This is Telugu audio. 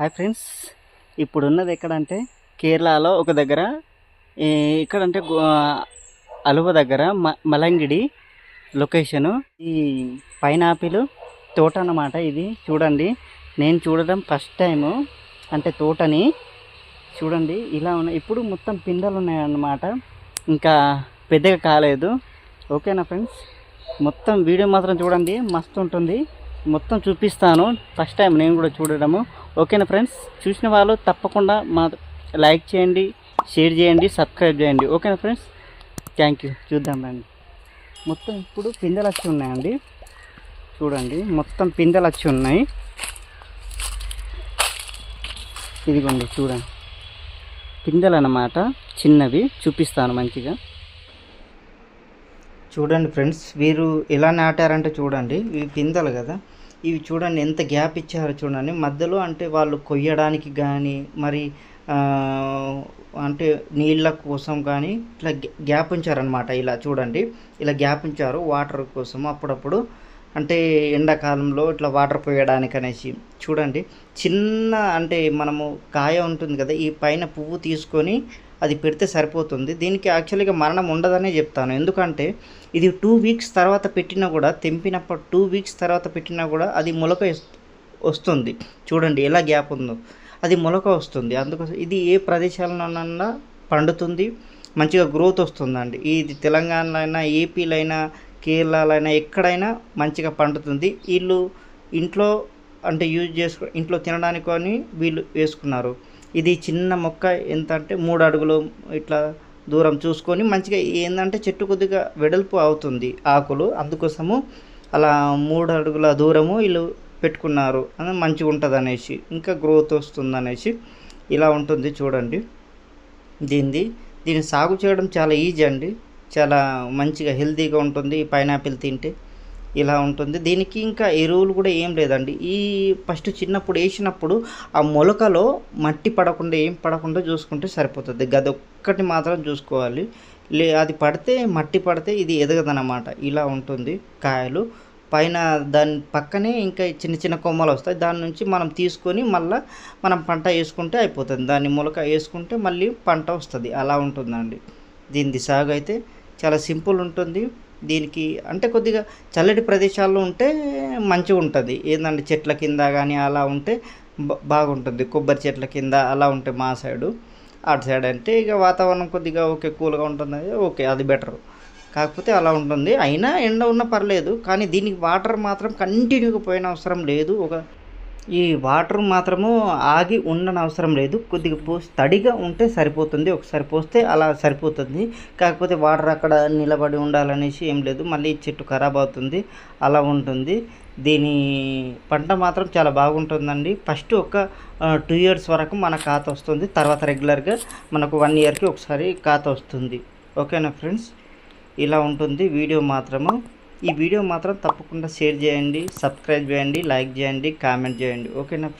హాయ్ ఫ్రెండ్స్ ఇప్పుడున్నది ఎక్కడంటే కేరళలో ఒక దగ్గర ఇక్కడంటే అలువ దగ్గర మ మలంగిడి లొకేషను ఈ పైనాపిల్ తోట అన్నమాట ఇది. చూడండి నేను చూడడం ఫస్ట్ టైము అంటే తోటని. చూడండి ఇలా ఉన్నాయి ఇప్పుడు మొత్తం పిందెలు ఉన్నాయన్నమాట. ఇంకా పెద్దగా కాలేదు. ఓకేనా ఫ్రెండ్స్ మొత్తం వీడియో మాత్రం చూడండి మస్తు ఉంటుంది. మొత్తం చూపిస్తాను. ఫస్ట్ టైం నేను కూడా చూడడము. ఓకేనా ఫ్రెండ్స్? చూసిన వాళ్ళు తప్పకుండా మా లైక్ చేయండి షేర్ చేయండి సబ్స్క్రైబ్ చేయండి. ఓకేనా ఫ్రెండ్స్? Thank you. చూద్దాం రండి. మొత్తం ఇప్పుడు పిందెలు వచ్చి ఉన్నాయండి. చూడండి మొత్తం పిందెలు వచ్చి ఉన్నాయి. ఇదిగోండి చూడండి. పిందెలు అన్నమాట చిన్నవి. చూపిస్తాను మంచిగా. చూడండి ఫ్రెండ్స్ వీరు ఎలా నాటారంటే చూడండి ఇవి పిందెలు కదా. ఇవి చూడండి ఎంత గ్యాప్ ఇచ్చారో చూడండి. మధ్యలో అంటే వాళ్ళు కొయ్యడానికి కానీ మరి అంటే నీళ్ళ కోసం కానీ ఇట్లా గ్యాప్ ఉంచారనమాట ఇలా చూడండి. ఇలా గ్యాప్ ఉంచారు. వాటర్ కోసం అప్పుడప్పుడు అంటే ఎండాకాలంలో ఇట్లా వాటర్ పోయడానికి అనేసి చూడండి చిన్న అంటే మనము కాయ ఉంటుంది కదా ఈ పైన పువ్వు తీసుకొని అది పెడితే సరిపోతుంది. దీనికి యాక్చువల్గా మరణం ఉండదనే చెప్తాను. ఎందుకంటే ఇది టూ వీక్స్ తర్వాత పెట్టినా కూడా తెంపినప్పుడు టూ వీక్స్ తర్వాత పెట్టినా కూడా అది మొలక వస్తుంది. చూడండి ఎలా గ్యాప్ ఉందో. అది మొలక వస్తుంది. అందుకోసం ఇది ఏ ప్రదేశాలలోనన్నా పండుతుంది మంచిగా గ్రోత్ వస్తుందండి. ఇది తెలంగాణలో అయినా ఏపీలో అయినా కేరళలైనా ఎక్కడైనా మంచిగా పండుతుంది. వీళ్ళు ఇంట్లో అంటే యూజ్ చేసుకో ఇంట్లో తినడానికి అని వీళ్ళు వేసుకున్నారు. ఇది చిన్న మొక్క ఎంత అంటే మూడు అడుగులు ఇట్లా దూరం చూసుకొని మంచిగా ఏంటంటే చెట్టు కొద్దిగా వెడల్పు అవుతుంది ఆకులు. అందుకోసము అలా మూడు అడుగుల దూరము వీళ్ళు పెట్టుకున్నారు. అని మంచిగా ఉంటుంది అనేసి ఇంకా గ్రోత్ వస్తుంది అనేసి ఇలా ఉంటుంది చూడండి. దీనిది దీన్ని సాగు చేయడం చాలా ఈజీ అండి. చాలా మంచిగా హెల్తీగా ఉంటుంది పైనాపిల్ తింటే ఇలా ఉంటుంది. దీనికి ఇంకా ఎరువులు కూడా ఏం లేదండి. ఈ ఫస్ట్ చిన్నప్పుడు వేసినప్పుడు ఆ మొలకలో మట్టి పడకుండా ఏం పడకుండా చూసుకుంటే సరిపోతుంది. గది ఒక్కటి మాత్రం చూసుకోవాలి. లే అది పడితే మట్టి పడితే ఇది ఎదగదన్నమాట. ఇలా ఉంటుంది కాయలు. పైన దాని పక్కనే ఇంకా చిన్న చిన్న కొమ్మలు వస్తాయి. దాని నుంచి మనం తీసుకొని మళ్ళీ మనం పంట వేసుకుంటే అయిపోతుంది. దాన్ని మొలక వేసుకుంటే మళ్ళీ పంట వస్తుంది. అలా ఉంటుందండి. దీనిది సాగు అయితే చాలా సింపుల్ ఉంటుంది. దీనికి అంటే కొద్దిగా చల్లటి ప్రదేశాల్లో ఉంటే మంచిగా ఉంటుంది. ఏంటంటే చెట్ల కింద కానీ అలా ఉంటే బా- బాగుంటుంది. కొబ్బరి చెట్ల కింద అలా ఉంటే మా సైడు. అటు సైడ్ అంటే ఇక వాతావరణం కొద్దిగా ఓకే కూల్గా ఉంటుంది ఓకే అది బెటర్. కాకపోతే అలా ఉంటుంది. అయినా ఎండ ఉన్నా పర్లేదు. కానీ దీనికి వాటర్ మాత్రం కంటిన్యూగా పోయిన అవసరం లేదు. ఒక ఈ వాటర్ మాత్రము ఆగి ఉండని అవసరం లేదు. కొద్దిగా పోసి తడిగా ఉంటే సరిపోతుంది. ఒకసారి పోస్తే అలా సరిపోతుంది. కాకపోతే వాటర్ అక్కడ నిలబడి ఉండాలనేసి ఏం లేదు. మళ్ళీ చెట్టు ఖరాబ్ అవుతుంది. అలా ఉంటుంది. దీని పంట మాత్రం చాలా బాగుంటుందండి. ఫస్ట్ ఒక టూ ఇయర్స్ వరకు మన ఖాత వస్తుంది. తర్వాత రెగ్యులర్గా మనకు వన్ ఇయర్కి ఒకసారి ఖాత వస్తుంది. ఓకేనా ఫ్రెండ్స్? ఇలా ఉంటుంది వీడియో మాత్రము. ఈ వీడియో మాత్రం తప్పకుండా షేర్ చేయండి సబ్స్క్రైబ్ చేయండి లైక్ చేయండి కామెంట్ చేయండి. ఓకేనా ఫ్రెండ్స్?